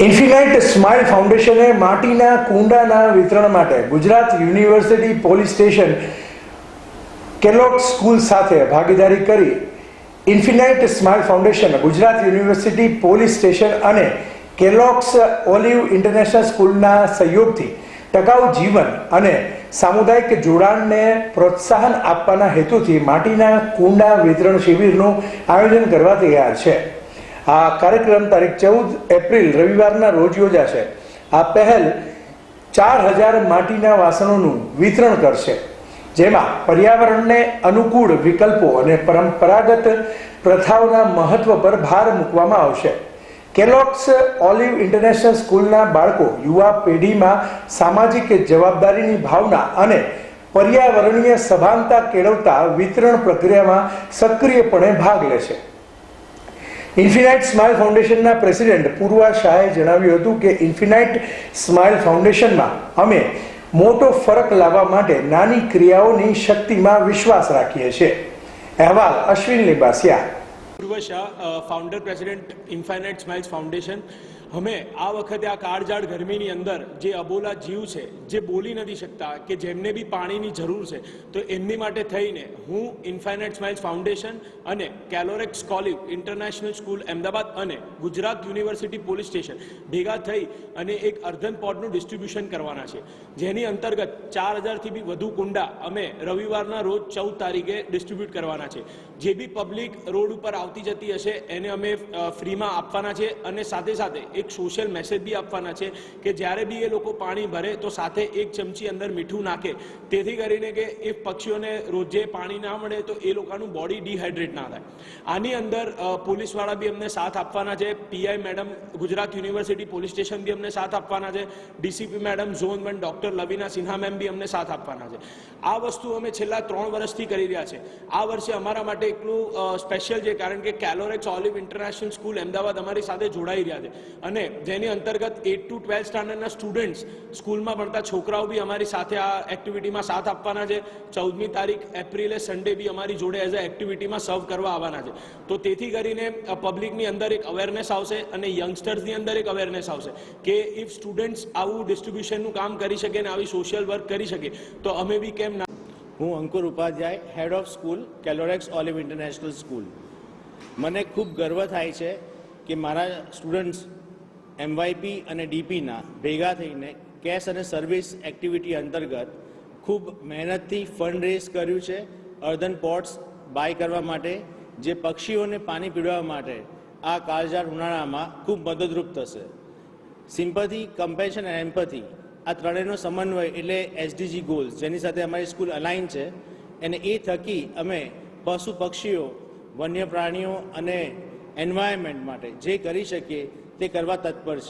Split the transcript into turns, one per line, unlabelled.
Infinite smile ફાઉન્ડેશને માટીના કુંડાના વિતરણ માટે Gujarat University police station કેલોક school સાથે ભાગીદારી કરી Infinite Smile Foundation Gujarat University police station અને કેલોક્સ ઓલિવ ઇન્ટરનેશનલ સ્કૂલના સહયોગથી ટકાઉ જીવન અને સામુદાયિક જોડાણને પ્રોત્સાહન આપવાના હેતુથી માટીના કુંડા વિતરણ શિબિરનું આયોજન કરવા તૈયાર છે. આ કાર્યક્રમ તારીખ ચૌદ એપ્રિલ રવિવારના રોજ યોજાશે. આ પહેલ ચાર હજાર માટીના વાસણોનું વિતરણ કરશે. જેમાં પર્યાવરણને અનુકૂળ વિકલ્પો અને પરંપરાગત પ્રથાઓના મહત્વ પર ભાર મૂકવામાં આવશે. કેલોક્સ ઓલિવ ઇન્ટરનેશનલ સ્કૂલના બાળકો, યુવા પેઢીમાં સામાજિક જવાબદારીની ભાવના અને પર્યાવરણીય સભાનતા કેળવતા વિતરણ પ્રક્રિયામાં સક્રિયપણે ભાગ લેશે. ઇન્ફિનાઇટ સ્માઇલ ફાઉન્ડેશનના પ્રેસિડેન્ટ પૂર્વા શાહે જણાવ્યું હતું કે ઇન્ફિનાઇટ સ્માઇલ ફાઉન્ડેશનમાં અમે મોટો ફરક લાવવા માટે નાની ક્રિયાઓની શક્તિમાં વિશ્વાસ રાખીએ છીએ. અહેવાલ Ashwin Libasiya.
Purva Shah founder president Infinite Smiles Foundation અમે આ વખતે આ કાળઝાળ ગરમીની અંદર જે અબોલા જીવ છે, જે બોલી નથી શકતા કે જેમને બી પાણીની જરૂર છે, તો એમની માટે થઈને હું ઇન્ફાઇનાઇટ સ્માઇલ્સ ફાઉન્ડેશન અને Calorex Olive International School Ahmedabad અને ગુજરાત યુનિવર્સિટી પોલીસ સ્ટેશન ભેગા થઈ અને એક અર્ધન પોડનું ડિસ્ટ્રીબ્યુશન કરવાના છે. જેની અંતર્ગત ચાર હજારથી બી વધુ કુંડા અમે રવિવારના રોજ ચૌદ તારીખે ડિસ્ટ્રીબ્યુટ કરવાના છે. જે બી પબ્લિક રોડ ઉપર આવતી જતી હશે, એને અમે ફ્રીમાં આપવાના છે અને સાથે સાથે એક સોશિયલ મેસેજ બી આપવાના છે કે જ્યારે બી એ લોકો પાણી ભરે તો સાથે એક ચમચી અંદર મીઠું નાખે. તેથી કરીને કે એ પક્ષીઓને રોજે પાણી ના મળે તો એ લોકોનું બોડી ડિહાઇડ્રેટ ના થાય. આની અંદર પોલીસવાળા બી અમને સાથ આપવાના છે. PI madam Gujarat University police station બી અમને સાથ આપવાના છે. DCP madam zone one doctor Lavina Sinha ma'am બી અમને સાથ આપવાના છે. આ વસ્તુ અમે છેલ્લા ત્રણ વર્ષથી કરી રહ્યા છે. આ વર્ષે અમારા માટે એટલું સ્પેશિયલ છે. કારણ કે Calorex Olive International School Ahmedabad અમારી સાથે જોડાઈ રહ્યા છે. અને જેની અંતર્ગત એટ ટુ ટ્વેલ્થ સ્ટાન્ડર્ડના સ્ટુડન્ટ્સ સ્કૂલમાં ભણતા છોકરાઓ બી અમારી સાથે આ એક્ટિવિટીમાં સાથ આપવાના છે. ચૌદમી તારીખ એપ્રિલે સન્ડે બી અમારી જોડે એઝ અ એક્ટિવિટીમાં સર્વ કરવા આવવાના છે. તો તેથી કરીને પબ્લિકની અંદર એક અવેરનેસ આવશે અને યંગસ્ટર્સની અંદર એક અવેરનેસ આવશે કે ઇફ સ્ટુડન્ટ્સ આવું ડિસ્ટ્રીબ્યુશનનું કામ કરી શકે ને આવી સોશિયલ વર્ક કરી શકે, તો અમે બી કેમ ના
હું Ankur Upadhyay head of school Calorex Olive International School મને ખૂબ ગર્વ થાય છે કે મારા સ્ટુડન્ટ્સ એમવાયપી અને ડીપીના ભેગા થઈને કેશ અને સર્વિસ એક્ટિવિટી અંતર્ગત ખૂબ મહેનતથી ફંડ રેઝ કર્યું છે અર્ધન પોટ્સ બાય કરવા માટે, જે પક્ષીઓને પાણી પીવડાવવા માટે આ કાળઝાળ ઉનાળામાં ખૂબ મદદરૂપ થશે. સિમ્પથી કમ્પેશન અને એમ્પથી આ ત્રણેયનો સમન્વય એટલે એસડીજી ગોલ્સ જેની સાથે અમારી સ્કૂલ અલાઇન છે. અને એ થકી અમે પશુ પક્ષીઓ, વન્ય પ્રાણીઓ અને એન્વાયરમેન્ટ માટે જે કરી શકીએ તે કરવા તત્પર છે.